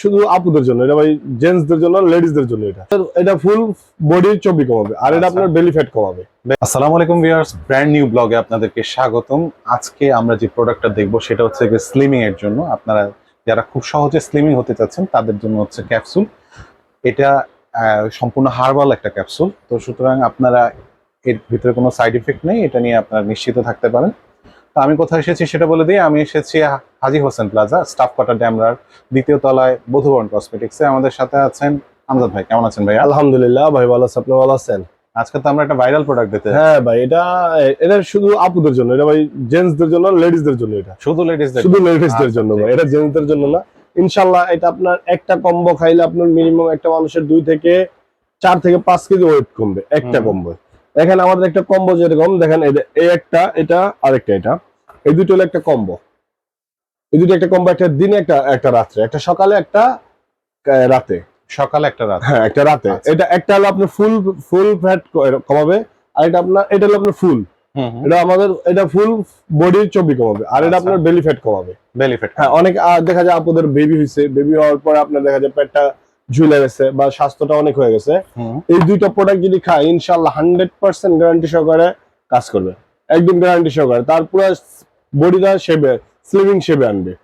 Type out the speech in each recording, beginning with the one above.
শুধু আপুদের জন্য এটা ভাই জেন্টসদের জন্য লেডিসদের জন্য এটা। এটা ফুল বডির চর্বি কমাবে আর এটা আচ্ছা। আপনার বেলি ফ্যাট কমাবে। আসসালামু আলাইকুম ভিউয়ার্স ব্র্যান্ড নিউ ব্লগে আপনাদেরকে স্বাগতম। আজকে আমরা যে প্রোডাক্টটা দেখব সেটা হচ্ছে যে স্লিমিং এর জন্য। আপনারা যারা খুব সহজে স্লিমিং হতে চাচ্ছেন তাদের জন্য হচ্ছে ক্যাপসুল এটা সম্পূর্ণ হার্বাল একটা ক্যাপসুল তো সুতরাং আপনারা এর ভিতরে কোনো সাইড ইফেক্ট নেই এটা নিয়ে আপনারা নিশ্চিত থাকতে পারেন। তো আমি কোথায় এসেছি সেটা বলে দিই। আমি এসেছি Haji Hossain plaza staff quarter ড্যামরার দ্বিতীয় তলায় বধুবরণ কসমেটিক্সে আমাদের সাথে আছেন আমজাদ ভাই। কেমন আছেন ভাই আলহামদুলিল্লাহ ভাই ভালো আছে আপনি ভালো আছেন? আজকে তো আমরা একটা ভাইরাল প্রোডাক্ট দিতে হ্যাঁ ভাই এটা এটা শুধু আপুদের জন্য এটা ভাই জেন্টসদের জন্য লেডিসদের জন্য এটা। শুধু লেডিসদের শুধু লেডিসদের আচ্ছা, জন্য ভাই এটা জেন্টসদের জন্য না। ইনশাল্লাহ এটা আপনার একটা কম্বো খাইলে আপনার মিনিমাম একটা মানুষের দুই থেকে চার থেকে পাঁচ কেজি ওয়েট কমবে একটা কম্বো দেখেন আমাদের একটা কম্বো যেরকম দেখেন এই একটা এটা আরেকটা এটা। এই দুটো হলো একটা কম্বো। এই দুটো একটা কম্বো একটা দিনে একটা একটা রাত্রে। একটা সকালে একটা রাতে। সকালে একটা রাত। হ্যাঁ একটা রাতে। আচ্ছা। এটা একটা হলো আপনার ফুল ফুল ফ্যাট কমাবে আর এটা আপনার এটা হলো আপনার ফুল। এটা আমাদের এটা ফুল বডির চর্বি কমাবে আর এটা আচ্ছা। আপনার বেলি ফ্যাট কমাবে। বেলিফিট হ্যাঁ অনেক দেখা যায় আপনাদের বেবি হয়েছে বেবি হওয়ার পরে আপনার দেখা যায় পেটটা ঝুলে গেছে বা স্বাস্থ্যটা অনেক হয়ে গেছে। এই দুইটা প্রোডাক্ট যদি খায় ইনশাল্লাহ হান্ড্রেড পার্সেন্ট গ্যারান্টি সহকারে কাজ করবে। একদম গ্যারান্টি সহকারে। তার পুরো বডিটা শেপে স্লিমিং শেপে আনবে।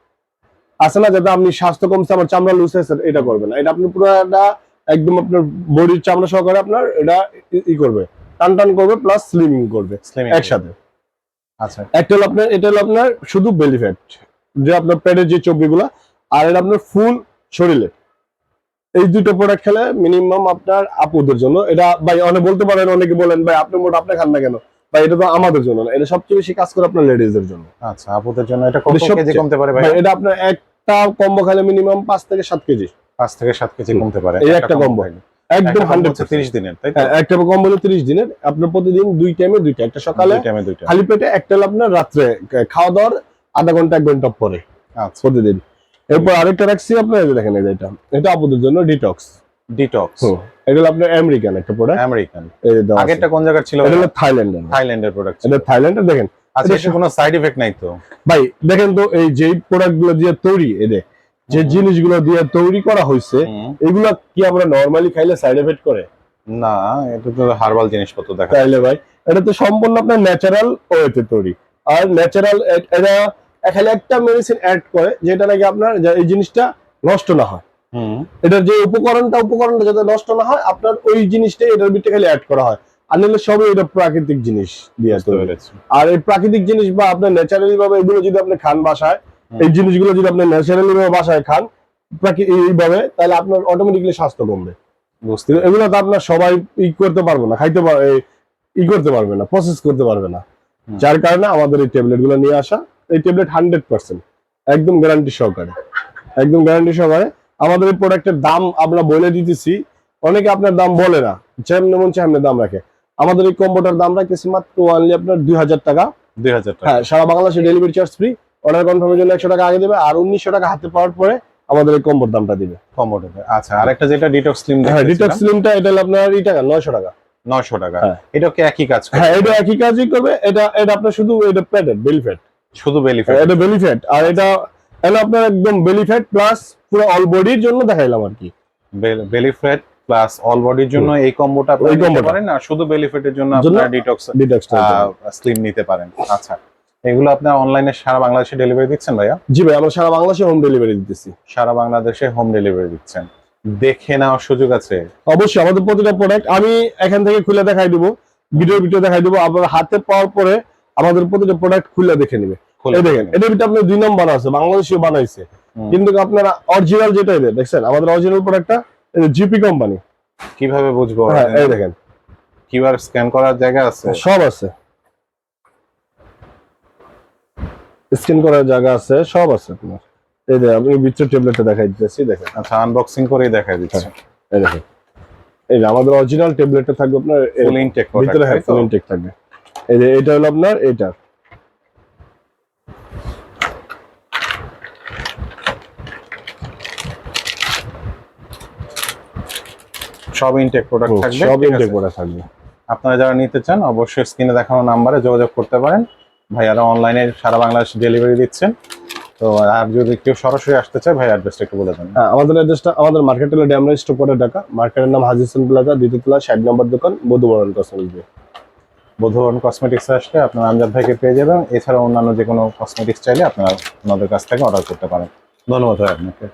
আছে না যাতে আপনি স্বাস্থ্য কমছে আমার চামড়া লুজ হয়েছে এটা করবে না। এটা আপনি পুরোটা একদম আপনার বডির চামড়া সহকারে আপনার এটা ই- ই করবে। টান টান করবে প্লাস স্লিমিং করবে একসাথে। আচ্ছা। একটা হলো আপনার এটা হলো আপনার শুধু বেলি ফ্যাট যে আপনার পেটের যে চর্বিগুলা আর এটা আপনার ফুল শরীরে। এই দুটো প্রোডাক্ট খেলে মিনিমাম আপনার আপুদের জন্য এটা ভাই অনেক বলতে পারেন অনেকে বলেন ভাই আপনি মোট আপনি খান না কেন? ভাই এটা তো আমাদের জন্য না এটা সবচেয়ে বেশি কাজ করে আপনার লেডিজদের জন্য। আচ্ছা আপুদের জন্য এটা কত কেজি কমতে পারে ভাই? এটা আপনার একটা কম্বো খেলে মিনিমাম পাঁচ থেকে সাত কেজি। পাঁচ থেকে সাত কেজি কমতে পারে। এই একটা। খাইলে। একদম একটা combo হান্ড্রেড হচ্ছে তিরিশ দিনের তাই হ্যাঁ একটা কম্বো ত্রিশ দিনের। আপনার প্রতিদিন দুই টাইমে দুইটা। একটা সকালে দুই টাইমে দুইটা। খালি পেটে একটা আপনার রাত্রে। খাওয়া দাওয়ার আধা ঘণ্টা এক ঘণ্টা পরে। আচ্ছা। প্রতিদিন। এরপর আরেকটা রাখছি আপনার দেখেন এটা। এটা আপুদের জন্য ডিটক্স ডিটক্স এটা হলো আপনার আমেরিকান একটা প্রোডাক্ট আমেরিকান আগেরটা কোন জায়গার ছিল? এটা হলো থাইল্যান্ডের থাইল্যান্ডের প্রোডাক্ট এটা থাইল্যান্ডের দেখেন। আচ্ছা এটা কোনো সাইড এফেক্ট নাই তো? ভাই দেখেন তো এই যে প্রোডাক্টগুলো দিয়ে তৈরি এদের যে। জিনিসগুলো দিয়ে তৈরি করা হয়েছে। এগুলা কি আমরা নরমালি খাইলে সাইড এফেক্ট করে? না এটা তো হার্বাল জিনিসপত্র দেখা তাইলে ভাই এটা তো সম্পূর্ণ আপনার ন্যাচারাল ওয়েতে তৈরি। আর ন্যাচারাল এটা খালি একটা মেডিসিন অ্যাড করে যেটা নাকি আপনার এই জিনিসটা নষ্ট না হয়। এটার যে উপকরণটা উপকরণটা যাতে নষ্ট না হয় আপনার ওই জিনিসটাই এটার ভিতরে খালি অ্যাড করা হয়। আর নাহলে সবই এটা প্রাকৃতিক জিনিস দিয়ে আর এই প্রাকৃতিক জিনিস বা আপনার ন্যাচারালি ভাবে এগুলো যদি আপনি খান বাসায় এই জিনিসগুলো যদি আপনি ন্যাচারালি ভাবে বাসায় খান এইভাবে তাহলে আপনার অটোমেটিকলি স্বাস্থ্য কমবে। বুঝতে এগুলো তো আপনার সবাই ই করতে পারবে না খাইতে পার এই- ই করতে পারবে না প্রসেস করতে পারবে না। যার কারণে আমাদের এই ট্যাবলেটগুলো নিয়ে আসা এই ট্যাবলেট হান্ড্রেড পার্সেন্ট একদম গ্যারান্টি সহকারে। একদম গ্যারান্টি সহকারে আমাদের এই প্রোডাক্টের দাম আমরা বলে দিতেছি। অনেকে আপনার দাম বলে না। যেমন মন চাই দাম রাখে। আমাদের এই কম্বোটার দাম রাখতেছি মাত্র অনলি আপনার দুই হাজার টাকা। দুই হাজার টাকা। হ্যাঁ সারা বাংলাদেশে ডেলিভারি চার্জ ফ্রি অর্ডার কনফার্মের জন্য একশো টাকা আগে দেবে আর উনিশশো টাকা হাতে পাওয়ার পরে আমাদের এই কম্বোর দামটা দিবে। কম্বো আচ্ছা আরেকটা যেটা ডিটক্স স্লিম হ্যাঁ ডিটক্স স্লিমটা এটা আপনার এই টাকা নয়শো টাকা। 900 টাকা। হ্যাঁ। এটা কি একই কাজ হ্যাঁ এটা একই কাজই করবে। এটা এটা আপনার শুধু এটা প্যাডেড বেলি ফ্যাট শুধু বেলিফিট এটা বেলি ফ্যাট আর এটা এটা আপনার একদম বেলি ফ্যাট প্লাস পুরো অল বডির জন্য দেখাইলাম আর কি। বেলিফ্যাট প্লাস অল বডির জন্য এই কম্বোটা আপনি নিতে পারেন আর শুধু বেলিফ্যাটের জন্য জন্য আপনারা ডিটক্স ডিটক্সটা স্লিম নিতে পারেন। আচ্ছা এগুলো আপনার অনলাইনে সারা বাংলাদেশে ডেলিভারি দিচ্ছেন ভাইয়া? জি ভাই আমরা সারা বাংলাদেশে হোম ডেলিভারি দিতেছি। সারা বাংলাদেশে হোম ডেলিভারি দিচ্ছেন। দেখে নেওয়ার সুযোগ আছে? অবশ্যই আমাদের প্রতিটা প্রোডাক্ট আমি এখান থেকে খুলে দেখাই দেবো ভিডিও ভিডিও দেখাই দেবো আপনার হাতে পাওয়ার পরে আমাদের প্রতিটা প্রোডাক্ট খুলে দেখে নেবে। এই দেখেন এটার ভিতরে আপনার দুই নম্বর আছে বাংলাদেশে বানাইছে। কিন্তু আপনারা অরিজিনাল যেটা এদের দেখছেন? আমাদের অরিজিনাল প্রোডাক্টটা জিপি কোম্পানি কীভাবে বুঝব? হ্যাঁ এই দেখেন। কিউআর স্ক্যান করার জায়গা আছে? সব আছে। স্ক্যান করার জায়গা আছে সব আছে আপনার। এই দেখেন আমি ভিতরে ট্যাবলেটটা দেখাই দিতেছি দেখেন। আচ্ছা আনবক্সিং করেই দেখাই দিচ্ছে। এই দেখেন। এই যে আমাদের অরিজিনাল ট্যাবলেটটা থাকবে আপনার ফুল ইনটেক ভিতরে হ্যাঁ ফুল ইনটেক থাকবে। এই যে এটা হলো আপনার এটা সব ইনটেক প্রোডাক্ট থাকবে সব ইনটেক? করা থাকবে। আপনারা যারা নিতে চান অবশ্যই স্ক্রিনে দেখানো নাম্বারে যোগাযোগ করতে পারেন। ভাই ভাইয়ারা অনলাইনে সারা বাংলাদেশ ডেলিভারি দিচ্ছেন। তো আর যদি কেউ সরাসরি আসতে চায় ভাই অ্যাড্রেসটা একটু বলে দেন। হ্যাঁ আমাদের অ্যাড্রেসটা আমাদের মার্কেট হলো ড্যামরা স্টপ করে ঢাকা। মার্কেটের নাম হাজিসন প্লাজা দ্বিতীয়তলা ষাট নম্বর দোকান বধুবরণ কসমেটিক বধুবরণ কসমেটিক্স আসলে আপনার আমজাদ ভাইকে পেয়ে যাবেন। এছাড়া অন্যান্য যে কোনো কসমেটিক্স চাইলে আপনারা ওনাদের কাছ থেকে অর্ডার করতে পারেন। ধন্যবাদ ভাই আপনাকে।